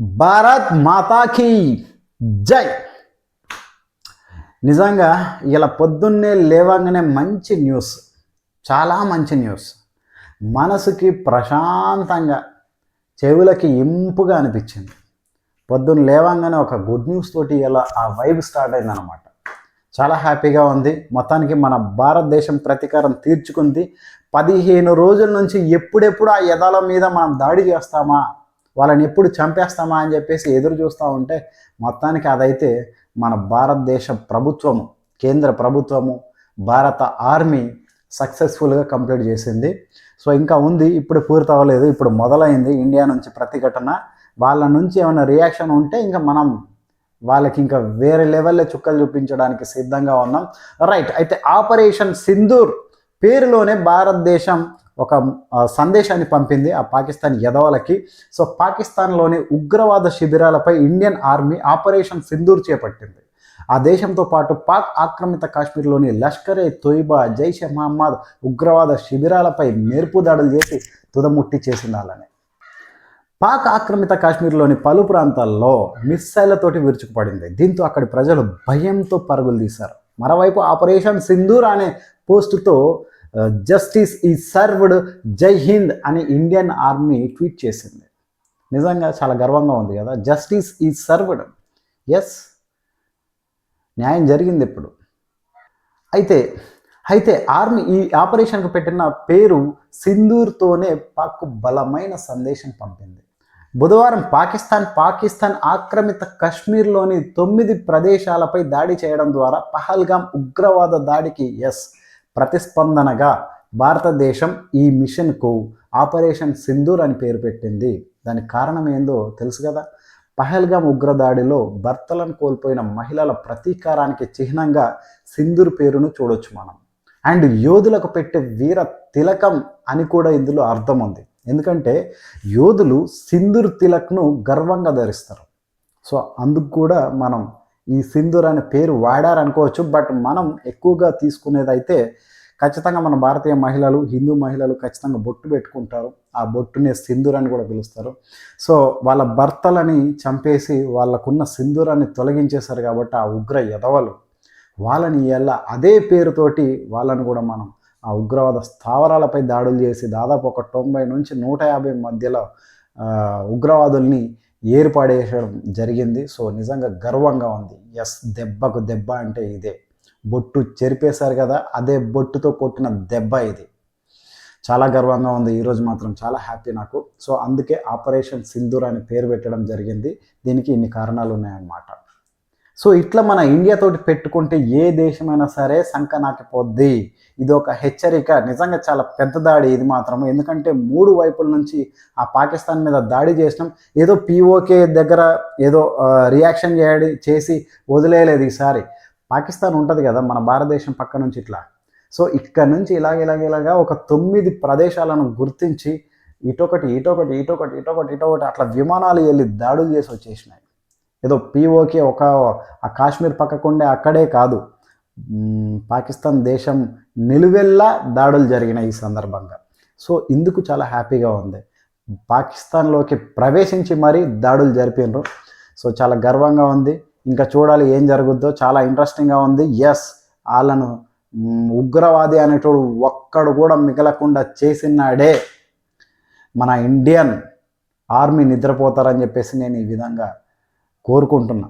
భారత్ మాతాకి జై. నిజంగా ఇలా పొద్దున్నే లేవగానే మంచి న్యూస్ చాలా మంచి న్యూస్. మనసుకి ప్రశాంతంగా చెవులకి ఇంపుగా అనిపించింది. పొద్దున్న లేవంగానే ఒక గుడ్ న్యూస్ తోటి ఇలా ఆ వైబ్ స్టార్ట్ అయిందనమాట చాలా హ్యాపీగా ఉంది. మొత్తానికి మన భారతదేశం ప్రతీకారం తీర్చుకుంది. పదిహేను రోజుల నుంచి ఎప్పుడెప్పుడు ఆ యదాల మీద మనం దాడి చేస్తామా? వాళ్ళని ఎప్పుడు చంపేస్తామా అని చెప్పేసి ఎదురు చూస్తూ ఉంటే మొత్తానికి అదైతే మన భారతదేశ ప్రభుత్వము కేంద్ర ప్రభుత్వము భారత ఆర్మీ సక్సెస్ఫుల్గా కంప్లీట్ చేసింది. సో ఇంకా ఉంది ఇప్పుడు పూర్తి అవ్వలేదు ఇప్పుడు మొదలైంది ఇండియా నుంచి ప్రతిఘటన. వాళ్ళ నుంచి ఏమైనా రియాక్షన్ ఉంటే ఇంకా మనం వాళ్ళకి ఇంకా వేరే లెవెల్లో చుక్కలు చూపించడానికి సిద్ధంగా ఉన్నాం. రైట్ అయితే ఆపరేషన్ సింధూర్ పేరులోనే భారతదేశం ఒక సందేశాన్ని పంపింది ఆ పాకిస్తాన్ యదవలకి. సో పాకిస్తాన్లోని ఉగ్రవాద శిబిరాలపై ఇండియన్ ఆర్మీ ఆపరేషన్ సింధూర్ చేపట్టింది. ఆ దేశంతో పాటు పాక్ ఆక్రమిత కాశ్మీర్లోని లష్కరే తొయిబా జైషే మహమ్మద్ ఉగ్రవాద శిబిరాలపై మెరుపు దాడులు చేసి తుదముట్టి చేసింది అలానే పాక్ ఆక్రమిత కాశ్మీర్లోని పలు ప్రాంతాల్లో మిస్సైళ్ళతోటి విరుచుకుపడింది. దీంతో అక్కడి ప్రజలు భయంతో పరుగులు తీశారు. మరోవైపు ఆపరేషన్ సింధూర్ అనే పోస్టుతో జస్టిస్ ఈ సర్వ్డ్ జై హింద్ అని ఇండియన్ ఆర్మీ ట్వీట్ చేసింది. నిజంగా చాలా గర్వంగా ఉంది కదా? జస్టిస్ ఈ సర్వ్డ్ ఎస్ న్యాయం జరిగింది ఇప్పుడు. అయితే అయితే ఆర్మీ ఈ ఆపరేషన్కు పెట్టిన పేరు సింధూర్తోనే పాక్ బలమైన సందేశం పంపింది. బుధవారం పాకిస్తాన్ పాకిస్తాన్ ఆక్రమిత కశ్మీర్లోని తొమ్మిది ప్రదేశాలపై దాడి చేయడం ద్వారా పహల్గాం ఉగ్రవాద దాడికి ఎస్ ప్రతిస్పందనగా భారతదేశం ఈ మిషన్కు ఆపరేషన్ సింధూర్ అని పేరు పెట్టింది. దానికి కారణం ఏందో తెలుసు కదా? పహల్గాం ఉగ్రదాడిలో భర్తలను కోల్పోయిన మహిళల ప్రతీకారానికి చిహ్నంగా సింధూర్ పేరును చూడొచ్చు మనం. అండ్ యోధులకు పెట్టే వీర తిలకం అని కూడా ఇందులో అర్థం ఉంది. ఎందుకంటే యోధులు సింధూర్ తిలక్ను గర్వంగా ధరిస్తారు. సో అందుకు కూడా మనం ఈ సింధూర్ అనే పేరు వాడారనుకోవచ్చు బట్ మనం ఎక్కువగా తీసుకునేదైతే ఖచ్చితంగా మన భారతీయ మహిళలు హిందూ మహిళలు ఖచ్చితంగా బొట్టు పెట్టుకుంటారు. ఆ బొట్టునే సింధూర్ అని కూడా పిలుస్తారు. సో వాళ్ళ భర్తలని చంపేసి వాళ్ళకున్న సింధూరాన్ని తొలగించేశారు కాబట్టి ఆ ఉగ్ర యదవలు వాళ్ళని ఎలా అదే పేరుతోటి వాళ్ళని కూడా మనం ఆ ఉగ్రవాద స్థావరాలపై దాడులు చేసి దాదాపు ఒక తొంభై నుంచి నూట యాభై మధ్యలో ఉగ్రవాదుల్ని ఏర్పాడేయడం జరిగింది. సో నిజంగా గర్వంగా ఉంది. ఎస్ దెబ్బకు దెబ్బ అంటే ఇదే. బొట్టు చెరిపేశారు కదా అదే బొట్టుతో కొట్టిన దెబ్బ ఇది. చాలా గర్వంగా ఉంది. ఈరోజు మాత్రం చాలా హ్యాపీ నాకు. సో అందుకే ఆపరేషన్ సింధూర్ అని పేరు పెట్టడం జరిగింది. దీనికి ఇన్ని కారణాలు ఉన్నాయన్నమాట. సో ఇట్లా మన ఇండియాతోటి పెట్టుకుంటే ఏ దేశమైనా సరే సంక నాటిపోద్ది. ఇది ఒక హెచ్చరిక. నిజంగా చాలా పెద్ద దాడి ఇది మాత్రం ఎందుకంటే మూడు వైపుల నుంచి ఆ పాకిస్తాన్ మీద దాడి చేసినాం. ఏదో పీఓకే దగ్గర ఏదో రియాక్షన్ చేయడి చేసి వదిలేయలేదు ఈసారి. పాకిస్తాన్ ఉంటుంది కదా మన భారతదేశం పక్క నుంచి ఇట్లా. సో ఇక్కడ నుంచి ఇలాగ ఇలాగ ఇలాగా ఒక తొమ్మిది ప్రదేశాలను గుర్తించి ఇటొకటి ఇటొకటి ఇటొకటి ఇటొకటి ఇటొకటి అట్లా విమానాలు వెళ్ళి దాడులు చేసి వచ్చేసినాయి. ఏదో పీఓకే ఒక ఆ కాశ్మీర్ పక్కకుండే అక్కడే కాదు. పాకిస్తాన్ దేశం నిలువెల్లా దాడులు జరిగినాయి ఈ సందర్భంగా. సో ఇందుకు చాలా హ్యాపీగా ఉంది. పాకిస్తాన్లోకి ప్రవేశించి మరీ దాడులు జరిపినారు. సో చాలా గర్వంగా ఉంది. ఇంకా చూడాలి ఏం జరుగుద్దో. చాలా ఇంట్రెస్టింగ్గా ఉంది. ఎస్ వాళ్ళను ఉగ్రవాది అనేటోడు ఒక్కడు కూడా మిగలకుండా చేసినాడే మన ఇండియన్ ఆర్మీ నిద్రపోతారని చెప్పేసి నేను ఈ విధంగా కోరుకుంటున్నా.